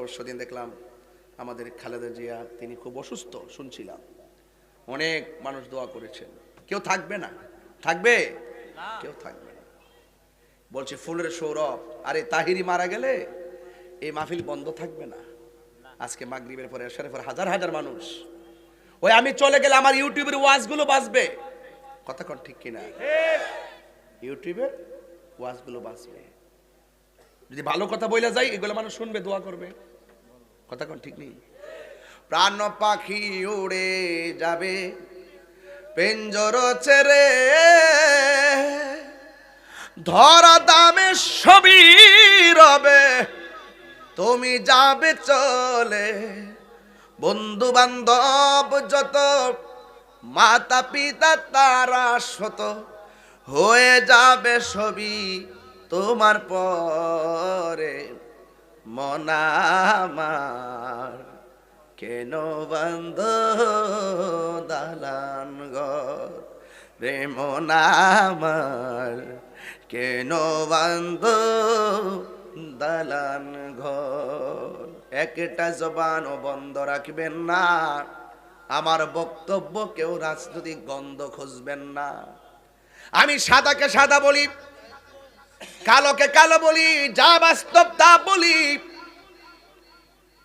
পরশু দিন দেখলাম আমাদের খালেদা জিয়া তিনি খুব অসুস্থ শুনছিলাম। অনেক মানুষ দোয়া করেছেন। কেউ থাকবে না? থাকবে? কেউ থাকবে না। বলছে ফুলের সৌরভ আরে তাহিরি মারা গেলে এই মাহফিল বন্ধ থাকবে না? আজকে মাগরিবের পরে এসারের পর হাজার হাজার মানুষ। ওই আমি চলে গেলে আমার ইউটিউবের ওয়াজগুলো বাজবে। কথা কন ঠিক কিনা? ইউটিউবের ওয়াজগুলো বাজবে। যদি ভালো কথা বইলা যাই এগুলো মানুষ শুনবে দোয়া করবে। কথা কোন, ঠিক নেই। প্রাণ পাখি উড়ে যাবে, পেঞ্জর ছেড়ে। ধরা দামে সবই রবে, তুমি যাবে চলে। বন্ধু বান্ধব যত মাতা পিতা তারা শত হয়ে যাবে সবই তোমার পরে। মনামার কেন বন্ধ দালান ঘর রে মনামার কেন বন্ধ দালান ঘর একটা জবানও বন্ধ রাখবেন না। আমার বক্তব্য কেউ রাজনৈতিক গন্ধ খুঁজবেন না। আমি সাদাকে সাদা বলি কালোকে কালো বলি, যা বাস্তব তা বলি।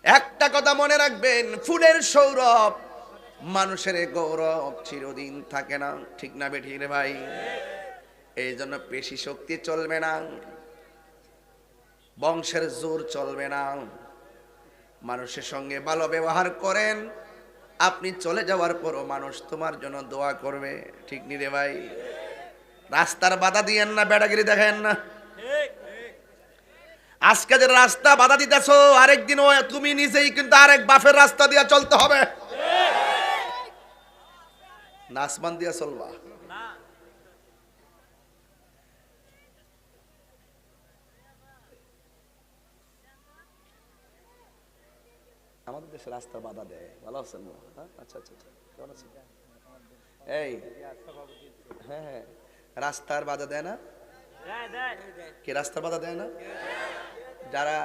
একটা কথা মনে রাখবেন, ফুলের সৌরভ মানুষের গৌরব চিরদিন থাকে না। ঠিক না বেঠি রে ভাই? এই জন্য পেশি শক্তি চলবে না। বংশের জোর চলবে না। মানুষের সঙ্গে ভালো ব্যবহার করেন। আপনি চলে যাওয়ার পরও মানুষ তোমার জন্য দোয়া করবে। ঠিক নি রে ভাই? রাস্তার বাধা দিয়েন না, বেড়াগিরি দেখেন না। আজকে যে রাস্তা বাধা দিতেছ, আরেকদিন তুমি নিজেই কিন্তু আরেক বাফের রাস্তা দিয়ে চলতে হবে। নাসমান দিয়া চলবা। আমাদের দেশে রাস্তা বাধা দেয়। ভালো আছেন? হ্যাঁ? আচ্ছা আচ্ছা আচ্ছা। কেমন এই হ্যাঁ হ্যাঁ। রাস্তার বাধা দেয় না? কে রাস্তার বাধা দেয় না? যারা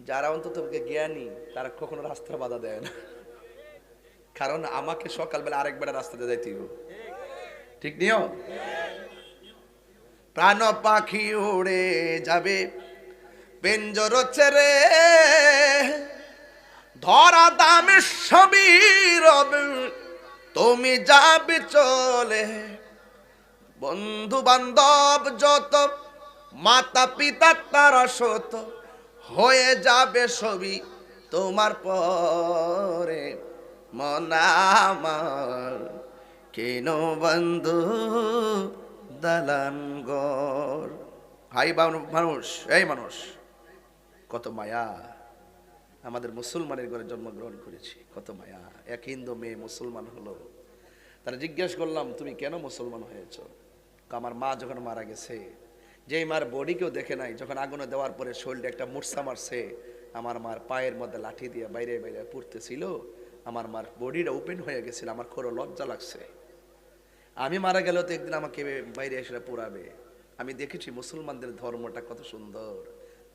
যারা অন্তত জ্ঞানী তারা কখনো রাস্তার বাধা দেয় না। কারণ আমাকে সকালবেলা আরেকবার রাস্তাতে যাইতে। ঠিক নিও প্রাণ পাখি উড়ে যাবে পেঞ্জর ছেড়ে। ধরা দামে সবই রবে তুমি যাবে চলে। বন্ধু বান্ধব যত মাতা পিতা তারা শত হয়ে যাবে সবই তোমার পরে। মনামার কেন বন্ধু দালান হাই মানুষ, এই মানুষ, কত মায়া। আমাদের মুসলমানের ঘরে জন্মগ্রহণ করেছি, কত মায়া। এক হিন্দু মেয়ে মুসলমান হলো। তারা জিজ্ঞেস করলাম, তুমি কেন মুসলমান হয়েছ? আমার মা যখন মারা গেছে, যেই মার বডি কেউ দেখে নাই, যখন আগুনে দেওয়ার পরে শরীরে একটা মুরসা মারছে, আমার মার পায়ের মধ্যে লাঠি দিয়ে বাইরে বাইরে পড়তেছিল, আমার মার বডিটা ওপেন হয়ে গেছিল, আমার খোরো লজ্জা লাগছে। আমি মারা গেলেও তো একদিন আমাকে বাইরে এসে পোড়াবে। আমি দেখেছি মুসলমানদের ধর্মটা কত সুন্দর।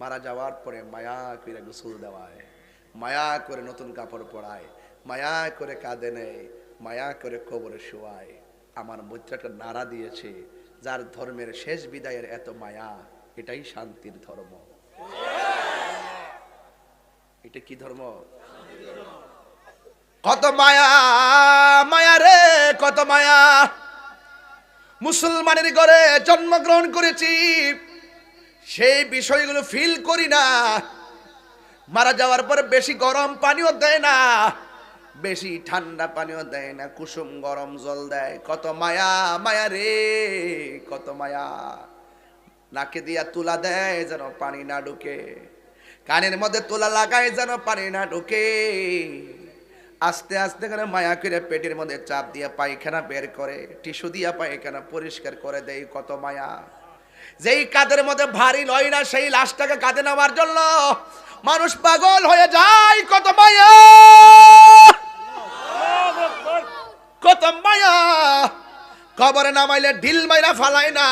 মারা যাওয়ার পরে মায়া করে গোসল দেওয়ায়, মায়া করে নতুন কাপড় পরায়, মায়া করে কাঁদে নেয়, মায়া করে কবরে শোয়ায়। আমার একটা নাড়া দিয়েছে যার ধর্মের শেষ বিদায়ের এত মায়া, এটাই শান্তির ধর্ম। এটা কি ধর্ম? কত মায়া মায়া রে, কত মায়া। মুসলমানের ঘরে জন্মগ্রহণ করেছি, সেই বিষয়গুলো ফিল করি না। মারা যাওয়ার পর বেশি গরম পানিও দেয় না। বেশি ঠান্ডা পানিও দেয় না, কুসুম গরম জল দেয়। কত মায়া মায়া রে, কত মায়া। নাকে দিয়া তুলা দেয় যেন পানি না ঢুকে। কানের মধ্যে তুলা লাগায় যেন পানি না ঢুকে। আস্তে আস্তে করে মায়া করে পেটের মধ্যে চাপ দিয়ে পায়খানা বের করে, টিস্যু দিয়া পায়খানা পরিষ্কার করে দেয়, কত মায়া। যেই কাদের মধ্যে ভারী লয় না, সেই লাশটাকে কাঁধে নেওয়ার জন্য মানুষ পাগল হয়ে যায়, কত মায়া। কত মায়া। কবরে নামাইলে ঢিল মাইরা ফালায় না।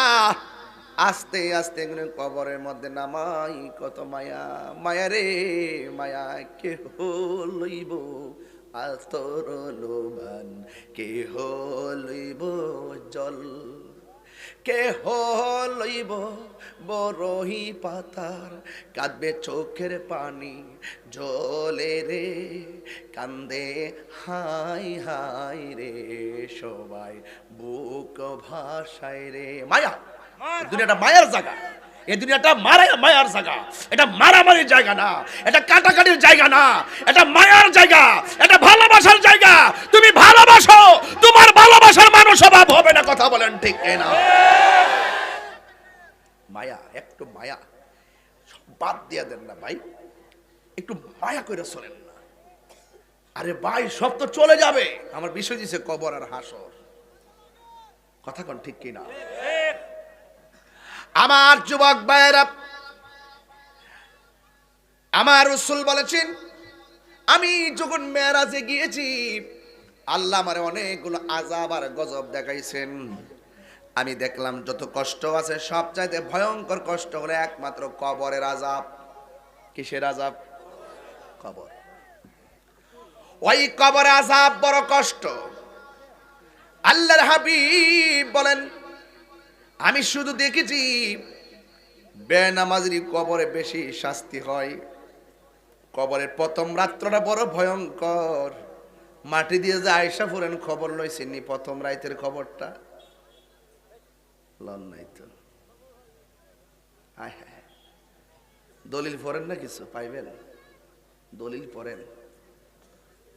আস্তে আস্তে কবরের মধ্যে নামাই, কত মায়া। মায়া রে, মায়া কেহ লইব? আস্তর লোভান কেহ লইব জল? কে লইব বরহি পাতার কাঁদবে চোখের পানি জলে রে কান্দে হাই হাই রে সবাই বুক ভাষায় রে। মায়া! দুনিয়াটা মায়ার জায়গা। এই দুনিয়াটা মারা মায়ার জায়গা। এটা মারামারির জায়গা না। এটা কাটাকাটির জায়গা না। এটা মায়ার জায়গা। এটা ভালোবাসার জায়গা। তুমি ভালোবাসো। তোমার ভালোবাসার মানুষ অভাব কথা বলেন ঠিক না মায়া, একটু মায়া। বাদ দিয়া দেন না ভাই। একটু মায়া করে চলেন না। আরে ভাই, সব তো চলে যাবে। আমার বিষয় দিছে কবর আর হাসর। কথা কোন ঠিক কিনা? আমার যুবক ভাইয়েরা, আমার রসুল বলেছেন, আমি যখন মেয়েরাজে গিয়েছি আল্লাহ আমারে অনেকগুলো আজাব আর গজব দেখাইছেন। আমি দেখলাম যত কষ্ট আছে সব চাইতে ভয়ঙ্কর কষ্ট হলে একমাত্র কবরের আজাব কিসের আজাব কবর। ওই কবর আজাব বড় কষ্ট। আল্লাহর হাবিব বলেন, আমি শুধু দেখেছি বেনামাজির কবরে বেশি শাস্তি হয়। কবরের প্রথম রাত্রটা বড় ভয়ঙ্কর। মাটি দিয়ে যে আয়সা ফুরেন খবর লইছেনি প্রথম রাইতের খবরটা? লন নাই তো। দলিল পড়েন না কিছু? পাইবেন? দলিল পড়েন।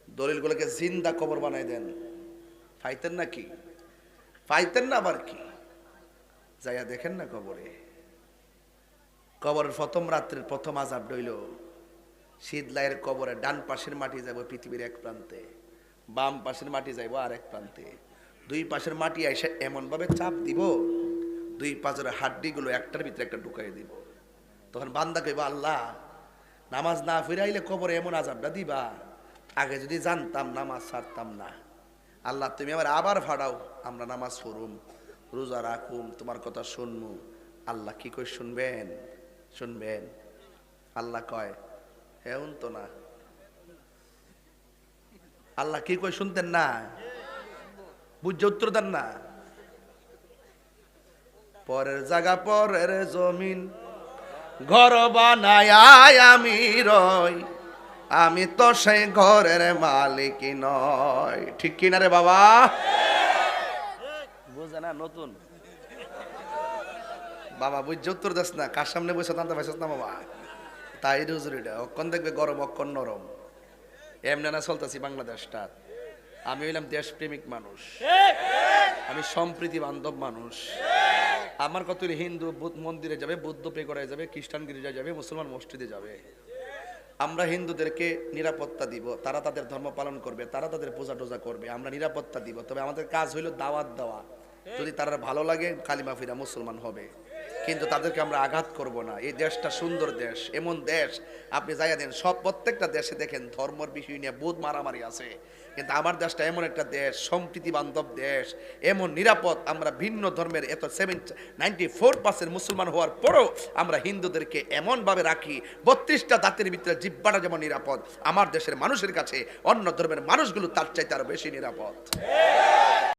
দলিলগুলোকে জিন্দা কবর বানাই দেন। পাইতেন না কি? পাইতেন না আবার কি? যাইয়া দেখেন না কবরে। কবরের প্রথম রাত্রের প্রথম আজাব ডইল শীতলাইয়ের কবরে ডান পাশের মাটি যাব পৃথিবীর এক প্রান্তে। বাম পাশের মাটি যাইব আর এক প্রান্তে। দুই পাশের মাটি এসে এমনভাবে চাপ দিব, দুই পাশের হাড্ডিগুলো একটার ভিতরে একটা ঢুকাই দিব। তখন বান্দা কইব, আল্লাহ, নামাজ না ফিরাইলে কবরে এমন আজাবটা দিবা। আগে যদি জানতাম, নামাজ ছাড়তাম না। আল্লাহ, তুমি আবার আবার ফাড়াও, আমরা নামাজ পড়ুম। রোজা রাখুম, তোমার কথা শুনমু। আল্লাহ কি কই শুনবেন? শুনবেন। আল্লাহ কয় এমন তো না। আল্লাহ কি কই শুনতেন না? বুঝে উত্তর দেন না। পরের জায়গা, পরের জমিন, ঘর বানায় আমি রই। আমি তো সেই ঘরের মালিক নয় ঠিক কিনা রে বাবা? বুঝে না, নতুন? বাবা বুঝছে উত্তর দাস না। কার সামনে বসে জানতে পারছিস না বাবা? তাই হুজুরিটা অক্ষণ দেখবে গরম, অক্ষণ নরম। এমনি না চলতেছি বাংলাদেশটা আমি হইলাম দেশপ্রেমিক মানুষ। আমি সম্প্রীতি বান্ধব মানুষ। আমার কত হিন্দু, বুদ্ধ মন্দিরে যাবে, বৌদ্ধ পে করায় যাবে খ্রিস্টান গির্জায় যাবে, মুসলমান মসজিদে যাবে। আমরা হিন্দুদেরকে নিরাপত্তা দিব, তারা তাদের ধর্ম পালন করবে, তারা তাদের পূজা টোজা করবে, আমরা নিরাপত্তা দিব। তবে আমাদের কাজ হইল দাওয়াত দেওয়া। যদি তারা ভালো লাগে, কালিমা ফিরা মুসলমান হবে। কিন্তু তাদেরকে আমরা আঘাত করব না। এই দেশটা সুন্দর দেশ, এমন দেশ, আপনি যাইয়া দেন সব প্রত্যেকটা দেশে দেখেন ধর্মর বিষয় নিয়ে বহুত মারামারি আছে। কিন্তু আমার দেশটা এমন একটা দেশ সম্প্রীতি বান্ধব দেশ, এমন নিরাপদ, আমরা ভিন্ন ধর্মের এত সেভেন নাইনটি ফোর পার্সেন্ট মুসলমান হওয়ার পরও আমরা হিন্দুদেরকে এমনভাবে রাখি, বত্রিশটা দাঁতের ভিতরে জিব্বাটা যেমন নিরাপদ, আমার দেশের মানুষের কাছে অন্য ধর্মের মানুষগুলো তার চাইতে আরও বেশি নিরাপদ।